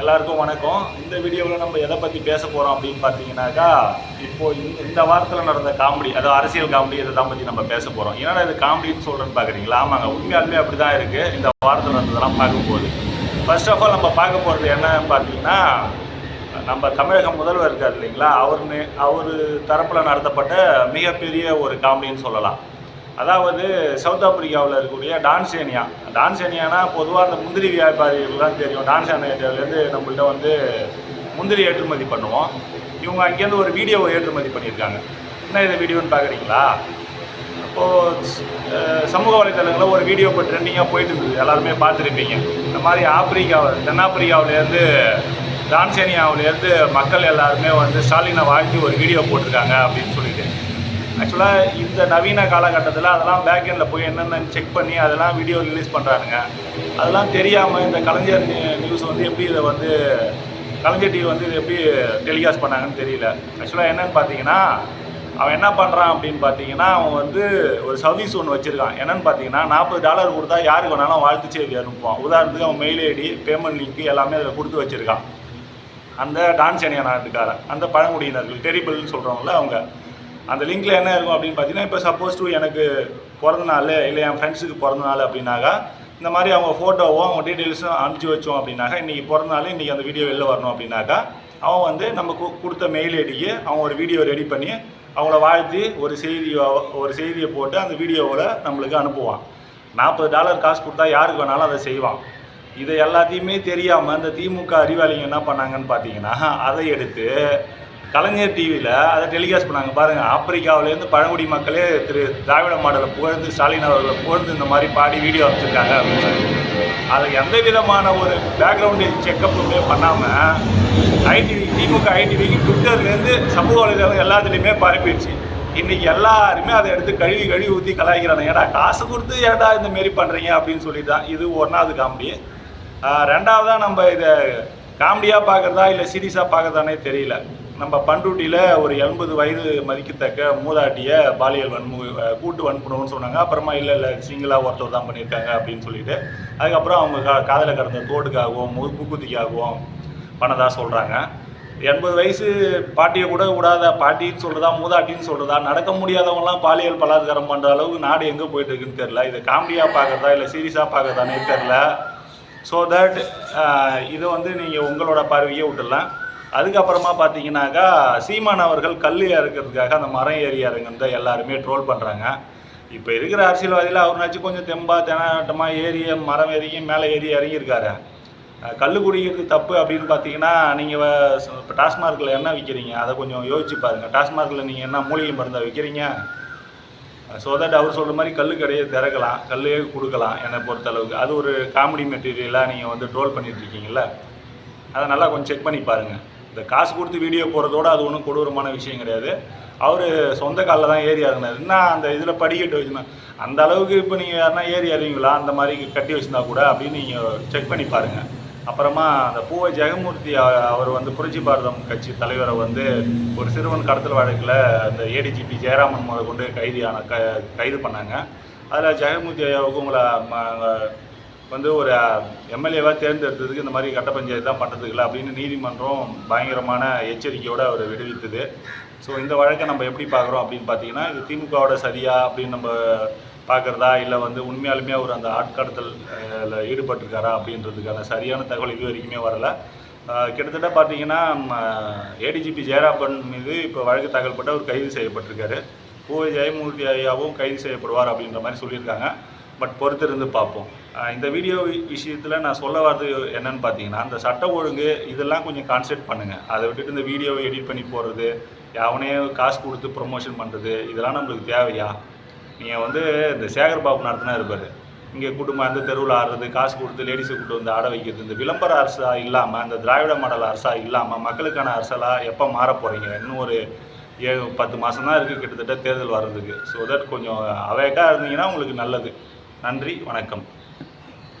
எல்லாருக்கும் வணக்கம். இந்த வீடியோவில் நம்ம எதை பற்றி பேச போகிறோம் அப்படின்னு பார்த்தீங்கன்னாக்கா இப்போ இந்த இந்த வாரத்தில் நடந்த காமெடி அதாவது அரசியல் காமெடி இதை தான் பற்றி நம்ம பேச போகிறோம் ஏன்னா இது காமெடின்னு சொல்கிறேன்னு பார்க்குறீங்களா? ஆமாங்க உண்மையாலுமே அப்படி தான் இருக்குது இந்த வாரத்தில் நடந்ததெல்லாம் பார்க்கும்போது ஃபர்ஸ்ட் ஆஃப் ஆல் நம்ம பார்க்க போகிறது என்னன்னு பார்த்தீங்கன்னா நம்ம தமிழக முதல்வர் இருக்கார் இல்லைங்களா? அவர் அவர் தரப்பில் நடத்தப்பட்ட மிகப்பெரிய ஒரு காமெடின்னு சொல்லலாம். அதாவது சவுத் ஆப்பிரிக்காவில் இருக்கக்கூடிய டான்சேனியா. டான்சேனியானா பொதுவாக அந்த முந்திரி வியாபாரிகள்லாம் தெரியும். டான்சேனியாவிலேருந்து நம்மள்கிட்ட வந்து முந்திரி ஏற்றுமதி பண்ணுவோம். இவங்க அங்கேருந்து ஒரு வீடியோவை ஏற்றுமதி பண்ணியிருக்காங்க. என்ன இது வீடியோன்னு பார்க்குறீங்களா? அப்போது சமூக வலைத்தளங்களில் ஒரு வீடியோ இப்போ ட்ரெண்டிங்காக போயிட்டு இருந்தது எல்லாருமே பார்த்துருப்பீங்க. இந்த மாதிரி ஆப்பிரிக்காவில் தென்னாப்பிரிக்காவிலேருந்து டான்சேனியாவிலேருந்து மக்கள் எல்லாருமே வந்து ஸ்டாலினை வாழ்த்து ஒரு வீடியோ போட்டிருக்காங்க அப்படின்னு சொல்லி ஆக்சுவலாக இந்த நவீன காலகட்டத்தில் அதெல்லாம் பேக் எண்டில் போய் என்னென்ன செக் பண்ணி அதெல்லாம் வீடியோ ரிலீஸ் பண்ணுறானுங்க அதெல்லாம் தெரியாமல் இந்த கலைஞர் நியூஸ் வந்து எப்படி இதை வந்து கலைஞர் டிவி வந்து இது எப்படி டெலிகாஸ்ட் பண்ணாங்கன்னு தெரியல. ஆக்சுவலாக என்னன்னு பார்த்தீங்கன்னா அவன் என்ன பண்ணுறான் அப்படின்னு பார்த்தீங்கன்னா அவன் வந்து ஒரு சர்வீஸ் ஒன்று வச்சுருக்கான். என்னென்னு பார்த்தீங்கன்னா நாற்பது டாலர் கொடுத்தா யாருக்கு வேணாலும் வாழ்த்து செய்தி அனுப்புவான். உதாரணத்துக்கு அவன் மெயில் ஐடி பேமெண்ட் லிங்க் எல்லாமே அதில் கொடுத்து வச்சுருக்கான். அந்த டான்ஸ் அணியான நாட்டுக்காரன் அந்த பழங்குடியினர்கள் டெரிபிள்னு சொல்கிறவங்கள அவங்க. அந்த லிங்க்ல என்ன இருக்கும் அப்படின்னு பார்த்தீங்கன்னா இப்போ சப்போஸ் டூ எனக்கு பிறந்தநாள் இல்லை என் ஃப்ரெண்ட்ஸுக்கு பிறந்தநாள் அப்படின்னாக்கா இந்த மாதிரி அவங்க ஃபோட்டோவோ அவங்க டீட்டெயில்ஸும் அனுப்பிச்சி வச்சோம் அப்படின்னாக்கா இன்றைக்கி பிறந்த நாள் இன்றைக்கி அந்த வீடியோ வெளில வரணும் அப்படின்னாக்கா அவன் வந்து நம்ம கு- கொடுத்த மெயில் ஐடிக்கு அவன் ஒரு வீடியோ ரெடி பண்ணி அவங்கள வாழ்த்தி ஒரு செய்தியோ ஒரு செய்தியை போட்டு அந்த வீடியோவில் நம்மளுக்கு அனுப்புவான். நாற்பது டாலர் காசு கொடுத்தா யாருக்கு வேணாலும் அதை செய்வான். இதை எல்லாத்தையுமே தெரியாமல் இந்த திமுக அறிவாளிங்க என்ன பண்ணாங்கன்னு பார்த்தீங்கன்னா அதை எடுத்து கலைஞர் டிவியில் அதை டெலிகாஸ்ட் பண்ணாங்க. பாருங்கள் ஆப்பிரிக்காவிலேருந்து பழங்குடி மக்களே திரு திராவிட மாடலை புகழ்ந்து ஸ்டாலின் அவர்களை புகழ்ந்து இந்த மாதிரி பாடி வீடியோ வச்சுருக்காங்க அப்படின்னு சொல்லி. அதை எந்த விதமான ஒரு பேக்ரவுண்டு செக்கப்புமே பண்ணாமல் ஐடிவி திமுக ஐடிவிக்கு ட்விட்டர்லேருந்து சமூக வலைதளம் எல்லாத்துலேயுமே பரப்பிடுச்சு இன்றைக்கி எல்லாருமே அதை எடுத்து கழுவி கழுவி ஊற்றி கலாய்க்கிறாங்க. ஏடா காசு கொடுத்து ஏடா இந்த மாரி பண்ணுறீங்க அப்படின்னு சொல்லி தான் இது ஒன்றாவது காமெடி ரெண்டாவதாக நம்ம இதை காமெடியாக பார்க்குறதா இல்லை சீரியஸாக பார்க்குறதானே தெரியல. நம்ம பண்ருட்டியில் ஒரு எண்பது வயது மதிக்கத்தக்க மூதாட்டியை பாலியல் வன்மு கூட்டு வன்புணர்வுன்னு சொன்னாங்க. அப்புறமா இல்லை இல்லை சிங்கிளாக ஒருத்தர் தான் பண்ணியிருக்காங்க அப்படின்னு சொல்லிட்டு. அதுக்கப்புறம் அவங்க கா காதில் கடந்த தோடுக்காகவும் மு- மூக்குத்திக்காகவும் பண்ணதாக சொல்கிறாங்க எண்பது வயசு பாட்டியை கூட விடாத பாட்டின்னு சொல்கிறதா மூதாட்டின்னு சொல்கிறதா நடக்க முடியாதவங்களாம் பாலியல் பலாத்காரம் பண்ணுற அளவுக்கு நாடு எங்கே போயிட்டு இருக்குன்னு தெரில இதை காமெடியாக பார்க்குறதா இல்லை சீரியஸாக பார்க்குறதானே தெரில ஸோ தட் இதை வந்து நீங்கள் உங்களோட பார்வையே விட்டுடலாம். அதுக்கப்புறமா பார்த்தீங்கன்னாக்கா சீமான் அவர்கள் கல் இறக்கிறதுக்காக அந்த மரம் ஏறி இறங்குறத எல்லாருமே ட்ரோல் பண்ணுறாங்க இப்போ இருக்கிற அரசியல்வாதியில் அவருனாச்சும் கொஞ்சம் தெம்பா தெனாட்டமாக ஏறி மரம் ஏறி மேலே ஏறி இறங்கியிருக்காரு. கல் குடிக்கிறது தப்பு அப்படின்னு பார்த்தீங்கன்னா நீங்கள் இப்போ டாஸ்மார்க்கில் என்ன விற்கிறீங்க அதை கொஞ்சம் யோசிச்சு பாருங்கள் டாஸ்மார்க்கில் நீங்கள் என்ன மூலிகை மருந்தை விற்கிறீங்க ஸோ தட் அவர் சொல்கிற மாதிரி கல் கடையை திறக்கலாம். கல்லையே கொடுக்கலாம் என்னை பொறுத்தளவுக்கு. அது ஒரு காமெடி மெட்டீரியலாக நீங்கள் வந்து ட்ரோல் பண்ணிட்டு அதை நல்லா கொஞ்சம் செக் பண்ணி பாருங்கள் இந்த காசு கொடுத்து வீடியோ போகிறதோட அது ஒன்றும் கொடூரமான விஷயம் கிடையாது. அவர் சொந்த காலில் தான் ஏறி இறங்கினார். என்ன அந்த இதில் படிக்கட்டு வச்சுனா அந்த அளவுக்கு இப்போ நீங்கள் யாருன்னா ஏறி இறங்குவீங்களா? அந்த மாதிரி கட்டி வச்சிருந்தா கூட அப்படின்னு நீங்கள் செக் பண்ணி பாருங்கள் அப்புறமா அந்த பூவை ஜெகமூர்த்தி அவர் வந்து புரட்சி பாரதம் கட்சி தலைவரை வந்து ஒரு சிறுவன் கடத்தல் வழக்கில் அந்த ஏடிஜிபி ஜெயராமன் முதல் கொண்டு கைதியான க கைது பண்ணாங்க. அதில் ஜெகமூர்த்தி ஐயாவுக்கு உங்களை ம- வந்து ஒரு எம்எல்ஏவாக தேர்ந்தெடுத்ததுக்கு இந்த மாதிரி கட்ட பஞ்சாயத்து தான் பண்ணுறதுக்கு அப்படின்னு நீதிமன்றம் பயங்கரமான எச்சரிக்கையோடு அவர் விடுவித்தது. ஸோ இந்த வழக்கை நம்ம எப்படி பார்க்குறோம் அப்படின்னு பார்த்தீங்கன்னா இது திமுகவோட சரியா அப்படின்னு நம்ம பார்க்குறதா? இல்லை வந்து உண்மையாலுமே அவர் அந்த ஆட்கடத்தல் ஈடுபட்டிருக்காரா அப்படின்றதுக்கான சரியான தகவல் இது வரைக்குமே வரலை. கிட்டத்தட்ட பார்த்தீங்கன்னா ஏடிஜிபி ஜெயராபன் மீது இப்போ வழக்கு தாக்கல்பட்டு அவர் கைது செய்யப்பட்டிருக்காரு. பூவை ஜெயமூர்த்தி ஐயாவும் கைது செய்யப்படுவார் அப்படின்ற மாதிரி சொல்லியிருக்காங்க. பட் பொறுத்திருந்து பார்ப்போம். இந்த வீடியோ விஷயத்தில் நான் சொல்ல வர்றது என்னன்னு பார்த்தீங்கன்னா அந்த சட்ட ஒழுங்கு இதெல்லாம் கொஞ்சம் கான்சென்ட் பண்ணுங்கள் அதை விட்டுட்டு இந்த வீடியோவை எடிட் பண்ணி போடுறது அவனே காசு கொடுத்து ப்ரொமோஷன் பண்ணுறது இதெல்லாம் நம்மளுக்கு தேவையா? நீங்கள் வந்து இந்த சேகர் பாபு நடத்தினா இருப்பார் இங்கே குடும்பம் அந்த தெருவில் ஆடுறது காசு கொடுத்து லேடிஸை கூட்டு வந்து ஆட வைக்கிறது இந்த விளம்பர அரசாக இல்லாமல் இந்த திராவிட மாடல் அரசாக இல்லாமல் மக்களுக்கான அரசலாக எப்போ மாற போகிறீங்க இன்னும் ஒரு ஏழு பத்து மாதம் தான் இருக்குது கிட்டத்தட்ட தேர்தல் வர்றதுக்கு. ஸோ தட் கொஞ்சம் அவேக்காக இருந்தீங்கன்னா உங்களுக்கு நல்லது. நன்றி வணக்கம்.